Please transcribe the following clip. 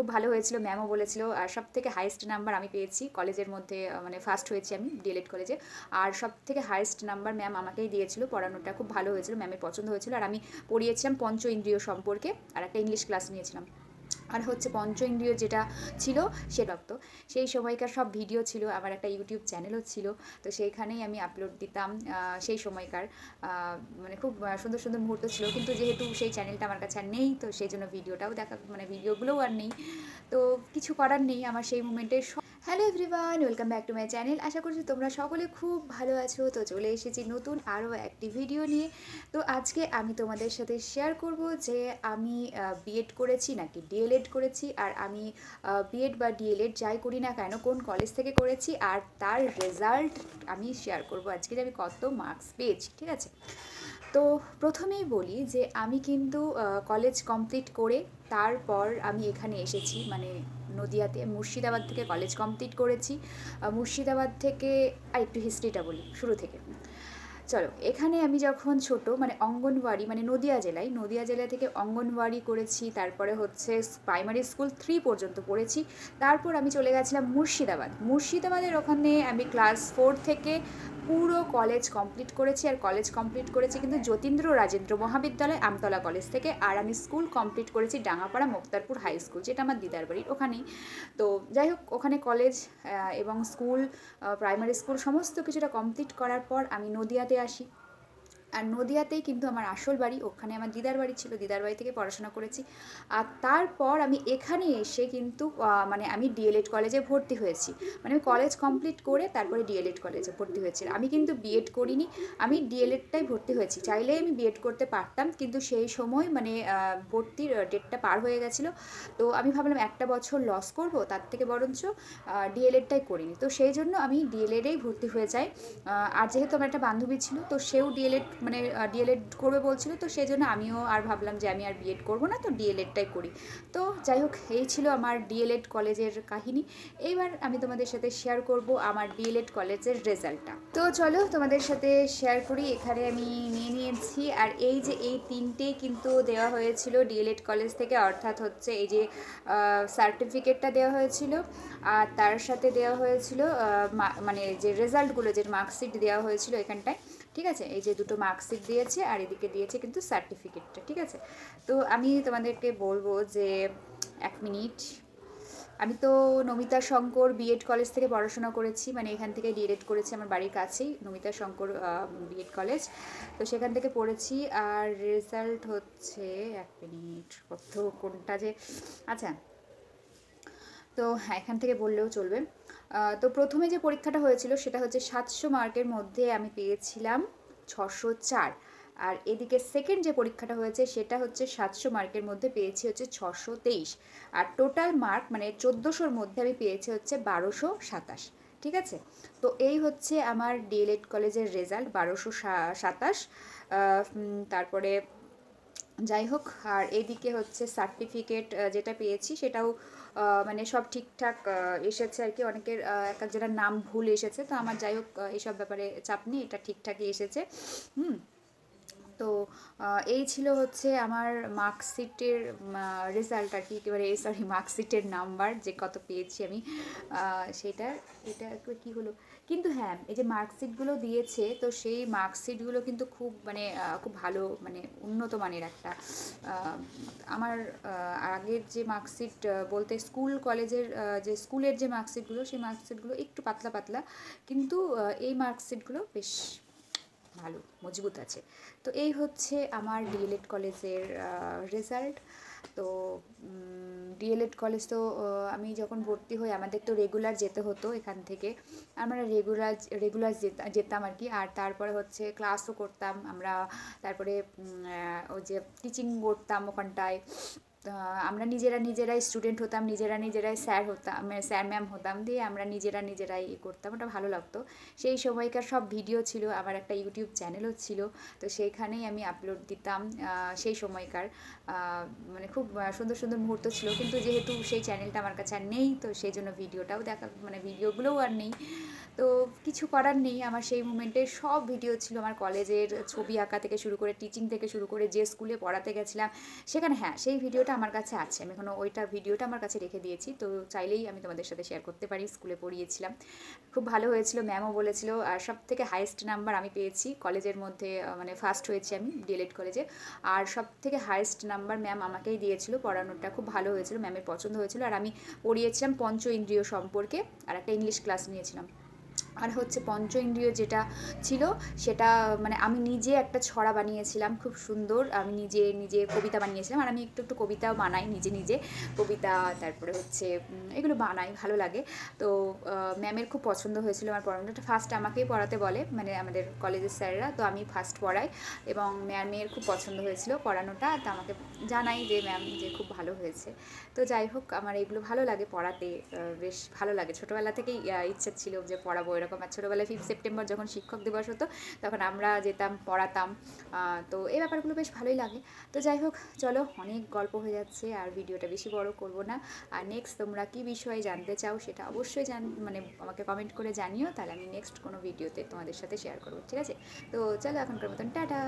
খুব ভালো হয়েছিল ম্যামও বলেছিল। আর সব থেকে হাইয়েস্ট নাম্বার আমি পেয়েছি কলেজের মধ্যে মানে ফার্স্ট হয়েছি আমি ডিএলএড কলেজে আর সব থেকে হাইয়েস্ট নাম্বার ম্যাম আমাকেই দিয়েছিল, পড়ানোটা খুব ভালো হয়েছিল ম্যামের পছন্দ হয়েছিল। আর আমি পড়িয়েছিলাম পঞ্চ ইন্দ্রিয় সম্পর্কে, আর একটা ইংলিশ ক্লাস নিয়েছিলাম। আর হচ্ছে পঞ্চ ইন্দ্রিয় যেটা ছিল সে তো সেই সময়কার সব ভিডিও ছিল আমার একটা ইউটিউব চ্যানেলও ছিল। তো সেইখানেই আমি আপলোড দিতাম সেই সময়কার মানে খুব সুন্দর সুন্দর মুহূর্ত ছিল। কিন্তু যেহেতু সেই চ্যানেলটা আমার কাছে আর নেই, তো সেই জন্য ভিডিওটাও দেখা মানে ভিডিওগুলোও আর নেই। তো কিছু করার নেই, আমার সেই মুমেন্টে hello everyone welcome back to my channel আশা করছি তোমরা সকলে খুব ভালো আছো। তো চলে এসেছি নতুন আরও একটি ভিডিও নিয়ে। তো আজকে আমি তোমাদের সাথে শেয়ার করব যে আমি বিএড করেছি নাকি ডিএলএড করেছি আর আমি বিএড বা ডিএলএড যাই করি না কেন, কোন কলেজ থেকে করেছি আর তার রেজাল্ট আমি শেয়ার করব। আজকে যে আমি কত মার্কস পেয়েছি, ঠিক আছে? তো প্রথমেই বলি যে আমি কিন্তু কলেজ কমপ্লিট করে তারপর আমি এখানে এসেছি। মানে নদিয়াতে, মুর্শিদাবাদ থেকে কলেজ কমপ্লিট করেছি। মুর্শিদাবাদ থেকে আর একটু হিস্ট্রিটা বলি, শুরু থেকে। চলো, এখানে আমি যখন ছোট মানে অঙ্গনওয়াড়ি মানে নদিয়া জেলায়, নদিয়া জেলা থেকে অঙ্গনওয়াড়ি করেছি, তারপরে হচ্ছে প্রাইমারি স্কুল থ্রি পর্যন্ত পড়েছি। তারপর আমি চলে গেছিলাম মুর্শিদাবাদ। মুর্শিদাবাদের ওখানে আমি ক্লাস ফোর থেকে পুরো কলেজ কমপ্লিট করেছি আর কলেজ কমপ্লিট করেছি কিন্তু যতীন্দ্র রাজেন্দ্র মহাবিদ্যালয় আমতলা কলেজ থেকে আর আমি স্কুল কমপ্লিট করেছি ডাঙাপাড়া মুক্তারপুর হাই স্কুল যেটা আমার দিদার বাড়ির ওখানেই। তো যাই হোক, ওখানে কলেজ এবং স্কুল প্রাইমারি স্কুল সমস্ত কিছুটা কমপ্লিট করার পর আমি নদিয়াতে আসি। আর নদিয়াতেই কিন্তু আমার আসল বাড়ি, ওখানে আমার দিদার বাড়ি ছিল, দিদার বাড়ি থেকে পড়াশোনা করেছি। আর তারপর আমি এখানে এসে কিন্তু মানে আমি ডিএলএড কলেজে ভর্তি হয়েছি। মানে আমি কলেজ কমপ্লিট করে তারপরে ডিএলএড কলেজে ভর্তি হয়েছি। আমি কিন্তু বিএড করিনি, আমি ডিএলএডটাই ভর্তি হয়েছি। চাইলে আমি বিএড করতে পারতাম, কিন্তু সেই সময় মানে ভর্তির ডেটটা পার হয়ে গেছিল। তো আমি ভাবলাম একটা বছর লস করব, তার থেকে বরঞ্চ ডিএলএডটাই করিনি। তো সেই জন্য আমি ডিএলএডেই ভর্তি হয়ে যাই। আর যেহেতু আমার একটা বান্ধবী ছিল, তো সেও ডিএলএড মানে ডিএলএড করবে বলছিল, তো সেই জন্য আমিও আর ভাবলাম যে আমি আর বিএড করব না, তো ডিএলএডটাই করি। তো যাই হোক, এই ছিল আমার ডিএলএড কলেজের কাহিনী। এইবার আমি তোমাদের সাথে শেয়ার করব আমার ডিএলএড কলেজের রেজাল্টটা। তো চলো, তোমাদের সাথে শেয়ার করি, এখানে আমি নিয়ে নিয়েছি। আর এই যে এই তিনটে কিন্তু দেওয়া হয়েছিল ডিএলএড কলেজ থেকে, অর্থাৎ হচ্ছে এই যে সার্টিফিকেটটা দেওয়া হয়েছিল, আর তার সাথে দেওয়া হয়েছিল মানে যে রেজাল্টগুলো যে মার্কশিট দেওয়া হয়েছিল এখানটায় ঠিক আছে? এই যে দুটো মার্কশিট দিয়েছে আর এদিকে দিয়েছে কিন্তু সার্টিফিকেটটা ঠিক আছে? তো আমি তোমাদেরকে বলব যে এক মিনিট আমি তো নমিতা শঙ্কর বিএড কলেজ থেকে পড়াশোনা করেছি মানে এখান থেকে ডিএড করেছি আমার বাড়ির কাছেই, নমিতা শঙ্কর বিএড কলেজ তো সেখান থেকে পড়েছি আর রেজাল্ট হচ্ছে, এক মিনিট কত, কোনটা যে আচ্ছা। তো হ্যাঁ এখান থেকে বললেও চলবে। তো প্রথমে যে পরীক্ষাটা হয়েছিল সেটা হচ্ছে সাতশো মার্কের মধ্যে আমি পেয়েছিলাম ছশো চার। আর এদিকে সেকেন্ড যে পরীক্ষাটা হয়েছে সেটা হচ্ছে সাতশো মার্কের মধ্যে পেয়েছি হচ্ছে ছশো তেইশ। আর টোটাল মার্ক মানে চোদ্দোশোর মধ্যে আমি পেয়েছি হচ্ছে বারোশো সাতাশ। ঠিক আছে? তো এই হচ্ছে আমার ডিএলএড কলেজের রেজাল্ট বারোশো সাতাশ। তারপরে যাই হোক আর এদিকে হচ্ছে সার্টিফিকেট যেটা পেয়েছি সেটাও মানে সব ঠিকঠাক এসেছে আর কি। অনেকের এক একজনের নাম ভুল এসেছে। তো আমার যাই হোক এসব ব্যাপারে চাপ নেই। এটা ঠিকঠাকই এসেছে। হুম। এই ছিল হচ্ছে আমার মার্কশিটের রেজাল্ট আর কি একেবারে সরি মার্কশিটের নাম্বার যে কত পেয়েছি আমি আহ, সেটা এটা কী হলো? কিন্তু হ্যাঁ এই যে মার্কশিটগুলো দিয়েছে তো সেই মার্কশিটগুলো কিন্তু খুব মানে খুব ভালো মানে উন্নত মানের একটা আমার আগের যে মার্কশিট বলতে স্কুল কলেজের যে স্কুলের যে মার্কশিটগুলো সেই মার্কশিটগুলো একটু পাতলা পাতলা কিন্তু এই মার্কশিটগুলো বেশ ভালো, মজবুত আছে। তো এই হচ্ছে আমার ডিএলএড কলেজের রেজাল্ট তো ডিএলএড কলেজ তো আমি যখন ভর্তি হই, আমাদের তো রেগুলার যেতে হতো এখান থেকে। আমরা রেগুলার রেগুলার যেতাম আর কি। আর তারপরে হচ্ছে ক্লাসও করতাম আমরা। তারপরে ওই যে টিচিং করতাম ওখানটায়। আমরা নিজেরা নিজেরাই স্টুডেন্ট হতাম, নিজেরা নিজেরাই স্যার হতাম স্যার ম্যাম হতাম দিয়ে আমরা নিজেরা নিজেরাই ই করতাম। ওটা ভালো লাগতো। সেই সময়কার সব ভিডিও ছিল আমার একটা ইউটিউব চ্যানেলও ছিল। তো সেইখানেই আমি আপলোড দিতাম সেই সময়কার মানে খুব সুন্দর সুন্দর মুহূর্ত ছিল। কিন্তু যেহেতু সেই চ্যানেলটা আমার কাছে আর নেই, তো সেই জন্য ভিডিওটাও দেখা মানে ভিডিওগুলোও আর নেই। তো কিছু করার নেই আমার সেই মুমেন্টের সব ভিডিও ছিল আমার কলেজের ছবি আঁকা থেকে শুরু করে টিচিং থেকে শুরু করে যে স্কুলে পড়াতে গেছিলাম। সেখানে হ্যাঁ সেই ভিডিওটা আমার কাছে আছে। আমি এখনও ওইটা ভিডিওটা আমার কাছে রেখে দিয়েছি। তো চাইলেই আমি তোমাদের সাথে শেয়ার করতে পারি স্কুলে পড়িয়েছিলাম। খুব ভালো হয়েছিল ম্যামও বলেছিল, আর সব থেকে হাইয়েস্ট নাম্বার আমি পেয়েছি কলেজের মধ্যে মানে ফার্স্ট হয়েছি আমি ডিএলএড কলেজে। আর সব থেকে হাইয়েস্ট নাম্বার ম্যাম আমাকেই দিয়েছিল পড়ানোটা। খুব ভালো হয়েছিল ম্যামের পছন্দ হয়েছিল। আর আমি পড়িয়েছিলাম পঞ্চ ইন্দ্রিয় সম্পর্কে, আর একটা ইংলিশ ক্লাস নিয়েছিলাম। আর হচ্ছে পঞ্চ ইন্দ্রিয় যেটা ছিল, সেটা মানে আমি নিজে একটা ছড়া বানিয়েছিলাম খুব সুন্দর। আমি নিজে নিজে কবিতা বানিয়েছিলাম আর আমি একটু একটু কবিতাও বানাই নিজে নিজে। কবিতা, তারপরে হচ্ছে এগুলো বানাই, ভালো লাগে। তো ম্যামের খুব পছন্দ হয়েছিল আমার পড়ানোটা। ফার্স্ট আমাকেই পড়াতে বলে মানে আমাদের কলেজের স্যাররা, তো আমি ফার্স্ট পড়াই। এবং ম্যামের খুব পছন্দ হয়েছিল পড়ানোটা, তো আমাকে জানাই যে, ম্যাম, যে খুব ভালো হয়েছে। তো যাই হোক, আমার এগুলো ভালো লাগে পড়াতে বেশ ভালো লাগে। ছোটোবেলা থেকেই ইচ্ছা ছিল যে পড়াবো এরকম আর ছোটোবেলায় ফিফথ সেপ্টেম্বর যখন শিক্ষক দিবস হতো, তখন আমরা যেতাম, পড়াতাম তো এই ব্যাপারগুলো বেশ ভালোই লাগে। তো যাই হোক, চলো, অনেক গল্প হয়ে যাচ্ছে, আর ভিডিওটা বেশি বড় করব না। আর নেক্সট তোমরা কী বিষয়ে জানতে চাও সেটা অবশ্যই জান মানে আমাকে কমেন্ট করে জানিও, তাহলে আমি নেক্সট কোনো ভিডিওতে তোমাদের সাথে শেয়ার করব, ঠিক আছে? তো চলো, এখনকার মতন, টাটা!